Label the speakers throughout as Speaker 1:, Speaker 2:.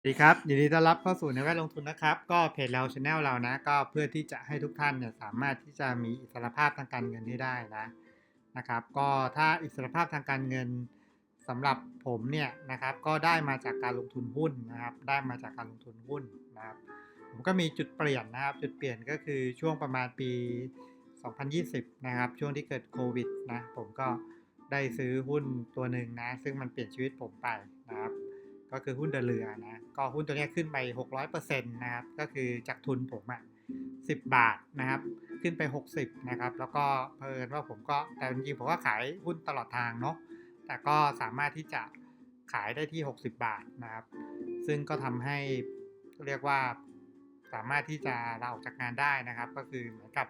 Speaker 1: สวัสดีครับยินดีต้อนรับเข้าสู่ในแวดลงทุนนะครับ ก็เพจเราช anel เรานะ ก็เพื่อที่จะให้ทุกท่านเนี่ยสามารถที่จะมีอิสรภาพทางการเงินให้ได้นะนะครับ ก็ถ้าอิสรภาพทางการเงินสำหรับผมเนี่ยนะครับ ก็ได้มาจากการลงทุนหุ้นนะครับ ได้มาจากการลงทุนหุ้นนะครับ ผมก็มีจุดเปลี่ยนนะครับ จุดเปลี่ยนก็คือช่วงประมาณปี 2020 นะครับ ช่วงที่เกิดโควิดนะผมก็ได้ซื้อหุ้นตัวหนึ่งนะ ซึ่งมันเปลี่ยนชีวิตผมไปนะครับ ก็คือหุ้นเดอะเรือนะ ก็หุ้นตัวนี้ขึ้นไป 600%นะครับ ก็คือจากทุนผมอะ10 บาทนะครับ ขึ้นไป 60 นะครับ แล้วก็เพลินว่าผมก็ แต่จริงๆผมก็ขายหุ้นตลอดทางเนาะ แต่ก็สามารถที่จะขายได้ที่ 60 บาทนะครับ ซึ่งก็ทำให้เรียกว่าสามารถที่จะลาออกจากงานได้นะครับ ก็คือเหมือนกับ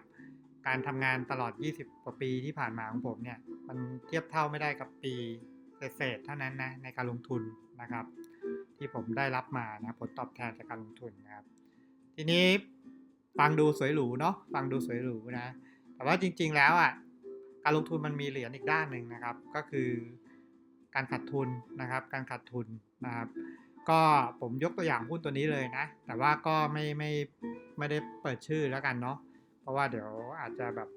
Speaker 1: การทำงานตลอด 20 กว่าปีที่ผ่านมาของผมเนี่ย มันเทียบเท่าไม่ได้กับปีเศษเท่านั้นนะในการลงทุน นะครับ ที่ผมได้รับมานะผลตอบแทนจากการลงทุนนะครับ ทีนี้ฟังดูสวยหรูเนาะฟังดูสวยหรูนะ แต่ว่าจริง ๆ แล้วอะการลงทุนมันมีเหรียญอีกด้านหนึ่งนะครับ ก็คือการขาดทุนนะครับ การขาดทุนนะครับ ก็ผมยกตัวอย่างหุ้นตัวนี้เลยนะ แต่ว่าก็ไม่ไม่ไม่ได้เปิดชื่อแล้วกันเนาะเพราะว่าเดี๋ยวอาจจะแบบ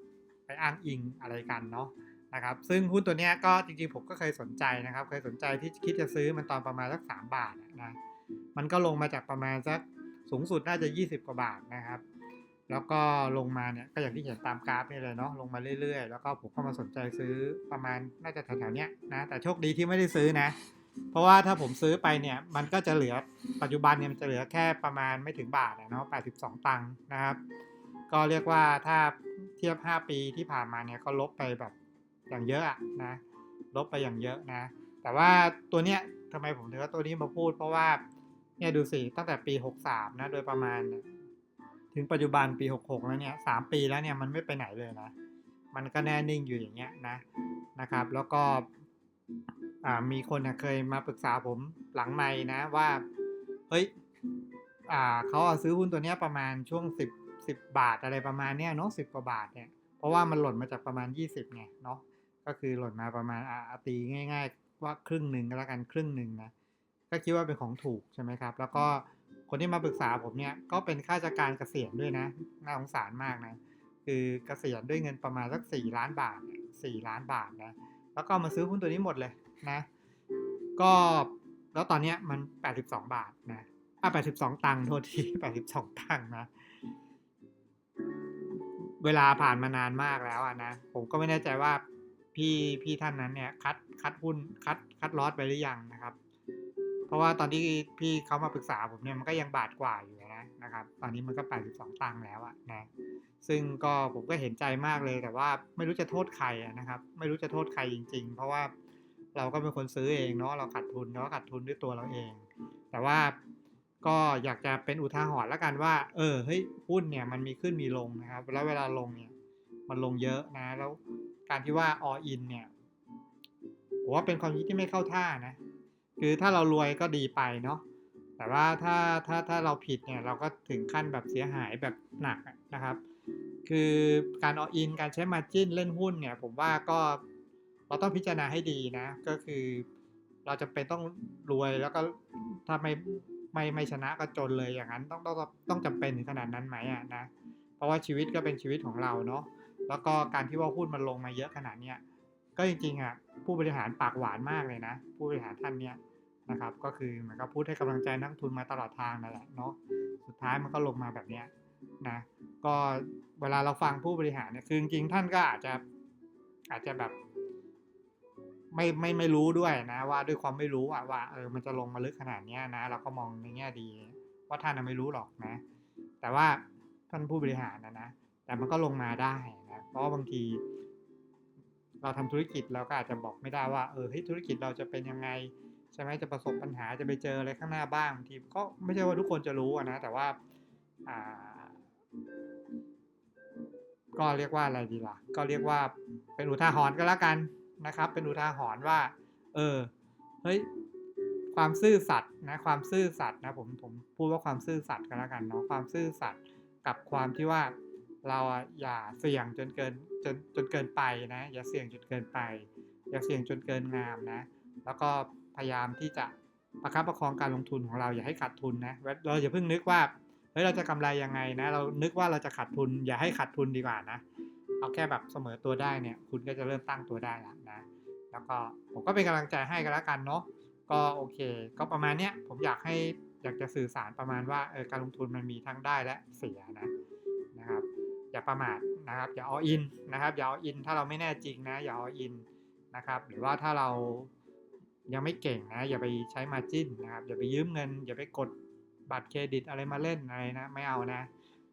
Speaker 1: ไปอ้างอิงอะไรกันเนาะ นะครับซึ่งหุ้นตัวนี้ก็จริงๆผมก็เคยสนใจนะครับ เคยสนใจที่คิดจะซื้อมันตอนประมาณสักสามบาทนะมันก็ลงมาจากประมาณสักสูงสุดน่าจะ 20 กว่าบาทนะครับ แล้วก็ลงมาเนี่ยก็อย่างที่เห็นตามกราฟนี่เลยเนาะลงมาเรื่อยๆ แล้วก็ผมก็มาสนใจซื้อประมาณน่าจะแถวๆเนี้ยนะแต่โชคดีที่ไม่ได้ซื้อนะ เพราะว่าถ้าผมซื้อไปเนี่ยมันก็จะเหลือปัจจุบันเนี่ยมันจะเหลือแค่ประมาณไม่ถึงบาทอะเนาะ82 ตังค์นะครับ ก็เรียกว่าถ้าเทียบ 5 ปีที่ผ่านมาเนี่ยก็ลบไปแบบ อย่างเยอะอะนะลบไปอย่างเยอะนะ แต่ว่าตัวเนี้ยทำไมผมถึงเอาตัวนี้มาพูด เพราะว่าเนี่ยดูสิตั้งแต่ปี 63 นะ โดยประมาณ ถึงปัจจุบันปี 66 แล้วเนี่ย3ปีแล้วเนี่ยมันไม่ไปไหนเลยนะ มันก็แน่นิ่งอยู่อย่างเงี้ยนะนะครับ แล้วก็อ่ามีคนเคยมาปรึกษาผมหลังไม่นะว่า เฮ้ยอ่าเขาซื้อหุ้นตัวเนี้ยประมาณช่วง 10 10 บาทอะไรประมาณเนี้ยเนาะ10 กว่าบาทเนี่ย เพราะว่ามันหล่นมาจากประมาณ 20ไงเนาะ ก็คือหล่นมาประมาณอาตีง่าย ๆ ว่าครึ่งหนึ่งก็แล้วกันครึ่งหนึ่งนะก็คิดว่าเป็นของถูกใช่ไหมครับ แล้วก็คนที่มาปรึกษาผมเนี่ยก็เป็นข้าราชการเกษียณด้วยนะน่าสงสารมากนะคือเกษียณด้วยเงินประมาณสักสี่ล้านบาทสี่ล้านบาทนะแล้วก็มาซื้อหุ้นตัวนี้หมดเลยนะ ก็แล้วตอนเนี้ยมัน 82 บาทนะอะ82 ตังค์โทษที 82 ตังค์นะ เวลาผ่านมานานมากแล้วอะนะ ผมก็ไม่แน่ใจว่า พี่พี่ท่านนั้นเนี่ยคัดคัดหุ้นคัดคัดลอตไปหรือยังนะครับ เพราะว่าตอนที่พี่เขามาปรึกษาผมเนี่ยมันก็ยังบาทกว่าอยู่นะนะครับ ตอนนี้มันก็82ตังค์แล้วอะนะซึ่งก็ผมก็เห็นใจมากเลยแต่ว่าไม่รู้จะโทษใครนะครับ ไม่รู้จะโทษใครจริง ๆ เพราะว่าเราก็เป็นคนซื้อเองเนาะเราขาดทุนเนาะขาดทุนด้วยตัวเราเอง แต่ว่าก็อยากจะเป็นอุทาหรณ์แล้วกันว่า เออเฮ้ยหุ้นเนี่ยมันมีขึ้นมีลงนะครับ แล้วเวลาลงเนี่ย มันลงเยอะนะแล้วการที่ว่า all in เนี่ยผมว่าเป็นความคิดที่ไม่เข้าท่านะ คือถ้าเรารวยก็ดีไปเนาะแต่ว่าถ้าถ้าถ้าเราผิดเนี่ยเราก็ถึงขั้นแบบเสียหายแบบหนักนะครับ คือการ all in การใช้ margin เล่นหุ้นเนี่ยผมว่าก็เราต้องพิจารณาให้ดีนะ ก็คือเราจะเป็นต้องรวยแล้วก็ถ้าไม่ไม่ไม่ชนะก็จนเลยอย่างนั้นต้องต้องต้องจำเป็นถึงขนาดนั้นไหมอะนะ เพราะว่าชีวิตก็เป็นชีวิตของเราเนาะ แล้วก็การที่ว่าหุ้นมันลงมาเยอะขนาดเนี้ยก็จริงๆอะผู้บริหารปากหวานมากเลยนะ ผู้บริหารท่านเนี้ยนะครับก็คือเหมือนกับพูดให้กำลังใจนักทุนมาตลอดทางนั่นแหละเนาะสุดท้ายมันก็ลงมาแบบเนี้ยนะก็เวลาเราฟังผู้บริหารเนี่ยคือจริงๆท่านก็อาจจะอาจจะแบบไม่ไม่ไม่รู้ด้วยนะ ว่าด้วยความไม่รู้อะว่าเออมันจะลงมาลึกขนาดเนี้ยนะเราก็มองในแง่ดี ว่าท่านไม่รู้หรอกนะ แต่ว่าท่านผู้บริหารนะนะแต่มันก็ลงมาได้ เพราะบางที เราทำธุรกิจเราก็อาจจะบอกไม่ได้ว่าเออเฮ้ยธุรกิจเราจะเป็นยังไงใช่ไหมจะประสบปัญหาจะไปเจออะไรข้างหน้าบ้างบางทีก็ไม่ใช่ว่าทุกคนจะรู้นะแต่ว่าอ่าก็เรียกว่าอะไรดีล่ะ ก็เรียกว่าเป็นอุทาหรณ์ก็แล้วกันนะครับ เป็นอุทาหรณ์ว่า เออเฮ้ยความซื่อสัตย์นะความซื่อสัตย์นะผมผมพูดว่าความซื่อสัตย์ก็แล้วกันเนาะความซื่อสัตย์กับความที่ว่า เราอย่าเสี่ยงจนเกินจนจนเกินไปนะ อย่าเสี่ยงจนเกินไป อย่าเสี่ยงจนเกินงามนะ แล้วก็พยายามที่จะประคับประคองการลงทุนของเราอย่าให้ขาดทุนนะเราอย่าเพิ่งนึกว่าเฮ้ยเราจะกำไรยังไงนะ เรานึกว่าเราจะขาดทุน อย่าให้ขาดทุนดีกว่านะ เอาแค่แบบเสมอตัวได้เนี่ย คุณก็จะเริ่มตั้งตัวได้แล้วนะ แล้วก็ผมก็เป็นกำลังใจให้กันแล้วกันเนาะก็โอเค ก็ประมาณเนี้ยผมอยากให้อยากจะสื่อสารประมาณว่าเออการลงทุนมันมีทั้งได้และเสียนะนะครับ อย่าประมาทนะครับ อย่าเอาอินนะครับอย่าเอาอินถ้าเราไม่แน่จริงนะอย่าเอาอินนะครับ หรือว่าถ้าเรายังไม่เก่งนะ อย่าไปใช้มาจิ้นนะครับ อย่าไปยืมเงิน อย่าไปกดบัตรเครดิตอะไรมาเล่นอะไรนะ ไม่เอานะ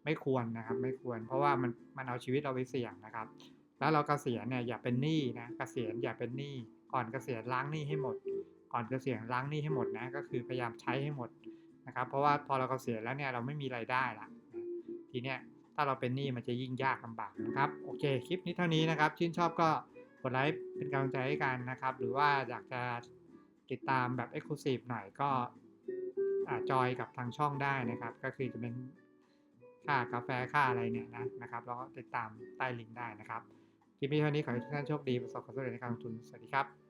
Speaker 1: ไม่ควรนะครับ ไม่ควร เพราะว่ามันมันเอาชีวิตเราไปเสี่ยงนะครับ แล้วเรากเกษียณเนี่ยอย่าเป็นหนี้นะเกษียณอย่าเป็นหนี้ก่อนเกษียณล้างหนี้ให้หมด ก่อนเกษียณล้างหนี้ให้หมดนะ ก็คือพยายามใช้ให้หมดนะครับ เพราะว่าพอเราเกษียณแล้วเนี่ยเราไม่มีรายได้ละทีเนี้ย ถ้าเราเป็นหนี้มันจะยิ่งยากลำบากนะครับ โอเค คลิปนี้เท่านี้นะครับ ชื่นชอบก็กดไลค์เป็นกำลังใจให้กันนะครับ หรือว่าอยากจะติดตามแบบ Exclusive หน่อยก็จอยกับทางช่องได้นะครับ ก็คือจะเป็นค่ากาแฟค่าอะไรเนี่ยนะนะครับแล้วก็ติดตามใต้ลิงก์ได้นะครับคลิปนี้เท่านี้ขอให้ทุกท่านโชคดีประสบความสำเร็จในการลงทุนสวัสดีครับ